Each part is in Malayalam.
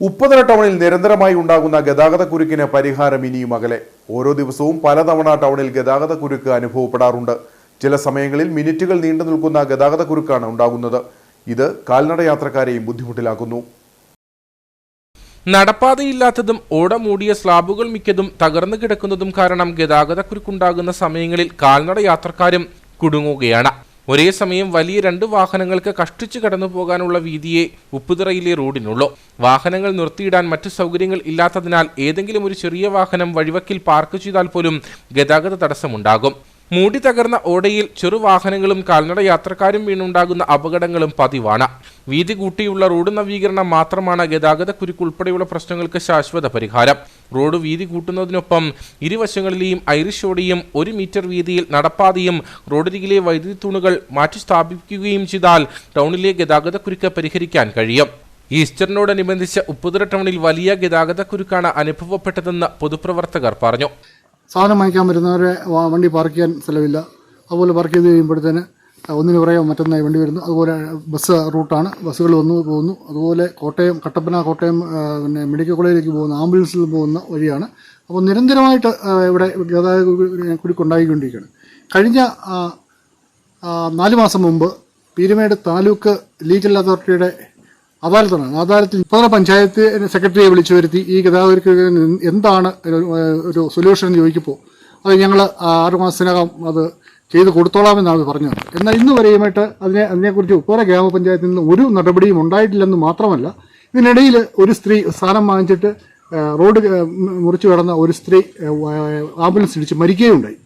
ഉപ്പുതറ ടൗണിൽ നിരന്തരമായി ഉണ്ടാകുന്ന ഗതാഗത കുരുക്കിന് പരിഹാരം ഇനിയും അകലെ. ഓരോ ദിവസവും പലതവണ ടൗണിൽ ഗതാഗത കുരുക്ക് അനുഭവപ്പെടാറുണ്ട്. ചില സമയങ്ങളിൽ മിനിറ്റുകൾ നീണ്ടു നിൽക്കുന്ന ഗതാഗത കുരുക്കാണ് ഉണ്ടാകുന്നത്. ഇത് കാൽനട യാത്രക്കാരെയും ബുദ്ധിമുട്ടിലാക്കുന്നു. നടപ്പാതയില്ലാത്തതും ഓട മൂടിയ സ്ലാബുകൾ മിക്കതും തകർന്നു കിടക്കുന്നതും കാരണം ഗതാഗതക്കുരുക്കുണ്ടാകുന്ന സമയങ്ങളിൽ കാൽനട യാത്രക്കാരും കുടുങ്ങുകയാണ്. ഒരേ സമയം വലിയ രണ്ട് വാഹനങ്ങൾക്ക് കഷ്ടിച്ചു കടന്നു പോകാനുള്ള വീതിയെ ഉപ്പുതിറയിലെ റോഡിനുള്ളൂ. വാഹനങ്ങൾ നിർത്തിയിടാൻ മറ്റു സൗകര്യങ്ങൾ ഇല്ലാത്തതിനാൽ ഏതെങ്കിലും ഒരു ചെറിയ വാഹനം വഴിവക്കിൽ പാർക്ക് ചെയ്താൽ പോലും ഗതാഗത തടസ്സമുണ്ടാകും. മൂടി തകർന്ന ഓടയിൽ ചെറുവാഹനങ്ങളും കാൽനട യാത്രക്കാരും വീണുണ്ടാകുന്ന അപകടങ്ങളും പതിവാണ്. വീതി കൂട്ടിയുള്ള റോഡ് നവീകരണം മാത്രമാണ് ഗതാഗതക്കുരുക്ക് ഉൾപ്പെടെയുള്ള പ്രശ്നങ്ങൾക്ക് ശാശ്വത പരിഹാരം. റോഡ് വീതി കൂട്ടുന്നതിനൊപ്പം ഇരുവശങ്ങളിലെയും ഐറിഷ് ഓടിയും ഒരു മീറ്റർ വീതിയിൽ നടപ്പാതയും റോഡരികിലെ വൈദ്യുതി തൂണുകൾ മാറ്റി സ്ഥാപിക്കുകയും ചെയ്താൽ ടൗണിലെ ഗതാഗതക്കുരുക്ക് പരിഹരിക്കാൻ കഴിയും. ഈസ്റ്ററിനോടനുബന്ധിച്ച് ഉപ്പുതറ ടൗണിൽ വലിയ ഗതാഗതക്കുരുക്കാണ് അനുഭവപ്പെട്ടതെന്ന് പൊതുപ്രവർത്തകർ പറഞ്ഞു. സാധനം വാങ്ങിക്കാൻ വരുന്നവരെ വണ്ടി പാർക്ക് ചെയ്യാൻ സ്ഥലമില്ല അതുപോലെ പാർക്ക് ചെയ്ത് കഴിയുമ്പോഴത്തേന് ഒന്നിന് പുറകെ മറ്റൊന്നായി വണ്ടി വരുന്നു. അതുപോലെ ബസ് റൂട്ടാണ് ബസ്സുകൾ വന്നു പോകുന്നു. അതുപോലെ കോട്ടയം കട്ടപ്പന കോട്ടയം പിന്നെ മെഡിക്കൽ കോളേജിലേക്ക് പോകുന്ന ആംബുലൻസിൽ പോകുന്ന വഴിയാണ്. അപ്പോൾ നിരന്തരമായിട്ട് ഇവിടെ ഗതാഗത കുരുക്കുണ്ടായിക്കൊണ്ടിരിക്കുകയാണ് കഴിഞ്ഞ നാല് മാസം മുമ്പ് പീരുമേട് താലൂക്ക് ലീഗൽ അതോറിറ്റിയുടെ അദാലത്താണ്. അദാലത്തിൽ ഇപ്പോൾ പഞ്ചായത്ത് സെക്രട്ടറിയെ വിളിച്ചു വരുത്തി ഈ ഗതാഗതർക്ക് എന്താണ് ഒരു, സൊല്യൂഷൻ എന്ന് ചോദിക്കുമ്പോൾ അത് ഞങ്ങൾ ആറുമാസത്തിനകം അത് ചെയ്ത് കൊടുത്തോളാമെന്നാണ് പറഞ്ഞത്. എന്നാൽ ഇന്ന് വരെയുമായിട്ട് അതിനെ അതിനെക്കുറിച്ച് ഉപ്പോര ഗ്രാമപഞ്ചായത്തിൽ നിന്ന് ഒരു നടപടിയും ഉണ്ടായിട്ടില്ലെന്ന് മാത്രമല്ല ഇതിനിടയിൽ ഒരു സ്ത്രീ സ്ഥാനം വാങ്ങിച്ചിട്ട് റോഡ് മുറിച്ചു കിടന്ന ഒരു സ്ത്രീ ആംബുലൻസ് ഇടിച്ച് മരിക്കുകയുണ്ടായി.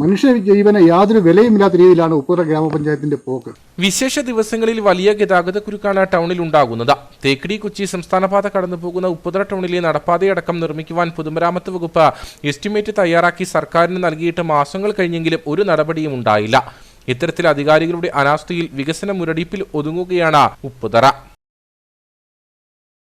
മനുഷ്യ ജീവന് യാതൊരു വിലയുമില്ലാത്ത രീതിയിലാണ് ഉപ്പുറ ഗ്രാമപഞ്ചായത്തിന്റെ പോക്ക്. വിശേഷ ദിവസങ്ങളിൽ വലിയ ഗതാഗത കുരുക്കാണ് ടൗണിൽ ഉണ്ടാകുന്നത്. തേക്കടി കൊച്ചി സംസ്ഥാനപാത കടന്നു പോകുന്ന ഉപ്പുതറ ടൗണിലെ നടപ്പാതയടക്കം നിർമ്മിക്കുവാൻ പൊതുമരാമത്ത് വകുപ്പ് എസ്റ്റിമേറ്റ് തയ്യാറാക്കി സർക്കാരിന് നൽകിയിട്ട് മാസങ്ങൾ കഴിഞ്ഞെങ്കിലും ഒരു നടപടിയും ഉണ്ടായില്ല. ഇത്തരത്തിൽ അധികാരികളുടെ അനാസ്ഥയിൽ വികസന മുരടിപ്പിൽ ഒതുങ്ങുകയാണ് ഉപ്പുതറ.